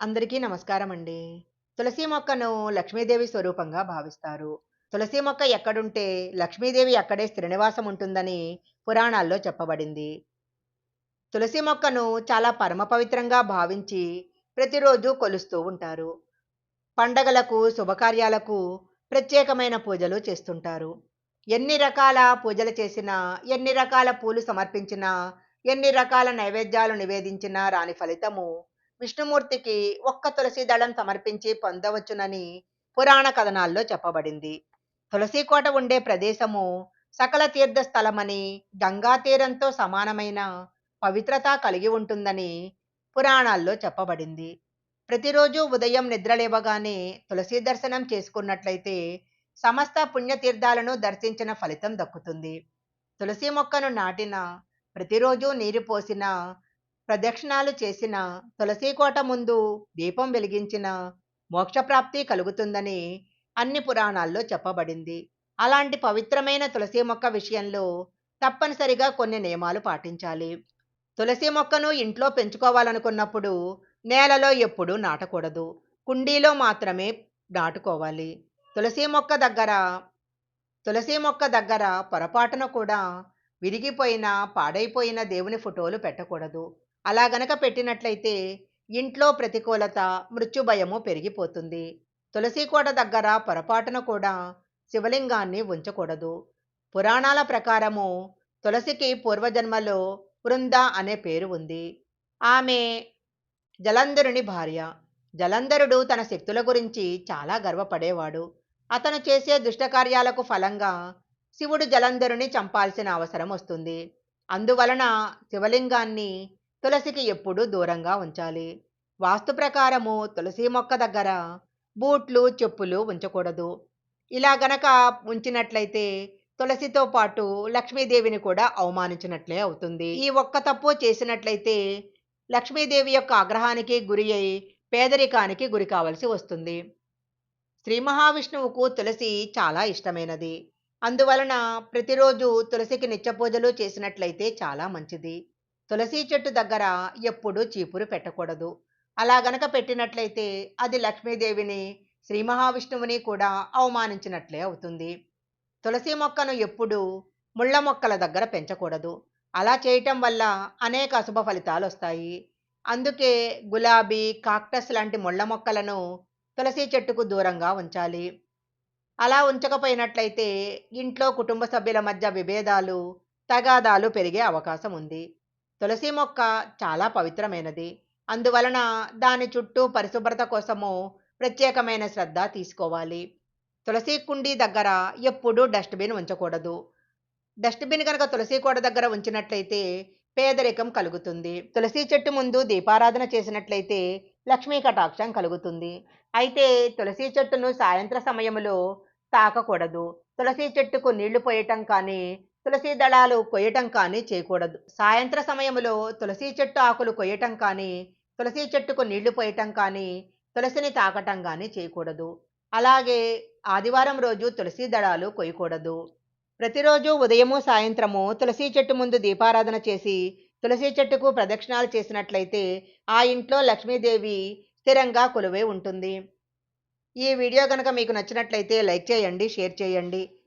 అందరికీ నమస్కారం అండి తులసి మొక్కను లక్ష్మీదేవి స్వరూపంగా భావిస్తారు. తులసి మొక్క ఎక్కడుంటే లక్ష్మీదేవి అక్కడే శ్రీనివాసం ఉంటుందని పురాణాల్లో చెప్పబడింది. తులసి మొక్కను చాలా పరమ పవిత్రంగా భావించి ప్రతిరోజు కొలుస్తూ ఉంటారు. పండగలకు శుభకార్యాలకు ప్రత్యేకమైన పూజలు చేస్తుంటారు. ఎన్ని రకాల పూజలు చేసినా ఎన్ని రకాల పూలు సమర్పించినా ఎన్ని రకాల నైవేద్యాలు నివేదించినా రాని ఫలితము విష్ణుమూర్తికి ఒక్క తులసి దళం సమర్పించి పొందవచ్చునని పురాణ కథనాల్లో చెప్పబడింది. తులసీకోట ఉండే ప్రదేశము సకల తీర్థ స్థలమని గంగా తీరంతో సమానమైన పవిత్రత కలిగి ఉంటుందని పురాణాల్లో చెప్పబడింది. ప్రతిరోజు ఉదయం నిద్రలేవగానే తులసి దర్శనం చేసుకున్నట్లయితే సమస్త పుణ్యతీర్థాలను దర్శించిన ఫలితం దక్కుతుంది. తులసి మొక్కను నాటిన ప్రతిరోజు నీరు పోసిన ప్రదక్షిణాలు చేసిన తులసీకోట ముందు దీపం వెలిగించిన మోక్షప్రాప్తి కలుగుతుందని అన్ని పురాణాల్లో చెప్పబడింది. అలాంటి పవిత్రమైన తులసి మొక్క విషయంలో తప్పనిసరిగా కొన్ని నియమాలు పాటించాలి. తులసి మొక్కను ఇంట్లో పెంచుకోవాలనుకున్నప్పుడు నేలలో ఎప్పుడూ నాటకూడదు. కుండీలో మాత్రమే నాటుకోవాలి. తులసి మొక్క దగ్గర తులసి మొక్క దగ్గర పొరపాటున కూడా విరిగిపోయిన పాడైపోయిన దేవుని ఫోటోలు పెట్టకూడదు. అలా గనక పెట్టినట్లయితే ఇంట్లో ప్రతికూలత మృత్యుభయము పెరిగిపోతుంది. తులసికోట దగ్గర పొరపాటున కూడా శివలింగాన్ని ఉంచకూడదు. పురాణాల ప్రకారము తులసికి పూర్వజన్మలో వృంద అనే పేరు ఉంది. ఆమె జలంధరుని భార్య. జలంధరుడు తన శక్తుల గురించి చాలా గర్వపడేవాడు. అతను చేసే దుష్టకార్యాలకు ఫలంగా శివుడు జలంధరుని చంపాల్సిన అవసరం వస్తుంది. అందువలన శివలింగాన్ని తులసికి ఎప్పుడూ దూరంగా ఉంచాలి. వాస్తు ప్రకారము తులసి మొక్క దగ్గర బూట్లు చెప్పులు ఉంచకూడదు. ఇలా గనక ఉంచినట్లయితే తులసితో పాటు లక్ష్మీదేవిని కూడా అవమానించినట్లే అవుతుంది. ఈ ఒక్క తప్పు చేసినట్లయితే లక్ష్మీదేవి యొక్క ఆగ్రహానికి గురి అయి పేదరికానికి గురి కావలసి వస్తుంది. శ్రీ మహావిష్ణువుకు తులసి చాలా ఇష్టమైనది. అందువలన ప్రతిరోజు తులసికి నిత్య పూజలు చేసినట్లయితే చాలా మంచిది. తులసి చెట్టు దగ్గర ఎప్పుడూ చీపురు పెట్టకూడదు. అలా గనక పెట్టినట్లయితే అది లక్ష్మీదేవిని శ్రీ మహావిష్ణువుని కూడా అవమానించినట్లే అవుతుంది. తులసి మొక్కను ఎప్పుడు ముళ్ళ మొక్కల దగ్గర పెంచకూడదు. అలా చేయటం వల్ల అనేక అశుభ ఫలితాలు వస్తాయి. అందుకే గులాబీ కాక్టస్ లాంటి ముళ్ళ మొక్కలను తులసి చెట్టుకు దూరంగా ఉంచాలి. అలా ఉంచకపోయినట్లయితే ఇంట్లో కుటుంబ సభ్యుల మధ్య విభేదాలు తగాదాలు పెరిగే అవకాశం ఉంది. తులసి మొక్క చాలా పవిత్రమైనది. అందువలన దాని చుట్టూ పరిశుభ్రత కోసము ప్రత్యేకమైన శ్రద్ధ తీసుకోవాలి. తులసి కుండీ దగ్గర ఎప్పుడూ డస్ట్బిన్ ఉంచకూడదు. డస్ట్బిన్ కనుక తులసి కోడ దగ్గర ఉంచినట్లయితే పేదరికం కలుగుతుంది. తులసి చెట్టు ముందు దీపారాధన చేసినట్లయితే లక్ష్మీ కటాక్షం కలుగుతుంది. అయితే తులసి చెట్టును సాయంత్ర సమయంలో తాకకూడదు. తులసి చెట్టుకు నీళ్ళు పోయటం కానీ తులసి దళాలు కొయ్యటం కానీ చేయకూడదు. సాయంత్ర సమయంలో తులసి చెట్టు ఆకులు కొయ్యటం కానీ తులసి చెట్టుకు నీళ్ళు పోయటం కానీ తులసిని తాకటం కానీ చేయకూడదు. అలాగే ఆదివారం రోజు తులసి దళాలు కొయ్యకూడదు. ప్రతిరోజు ఉదయము సాయంత్రము తులసి చెట్టు ముందు దీపారాధన చేసి తులసి చెట్టుకు ప్రదక్షిణాలు చేసినట్లయితే ఆ ఇంట్లో లక్ష్మీదేవి స్థిరంగా కొలువై ఉంటుంది. ఈ వీడియో కనుక మీకు నచ్చినట్లయితే లైక్ చేయండి షేర్ చేయండి.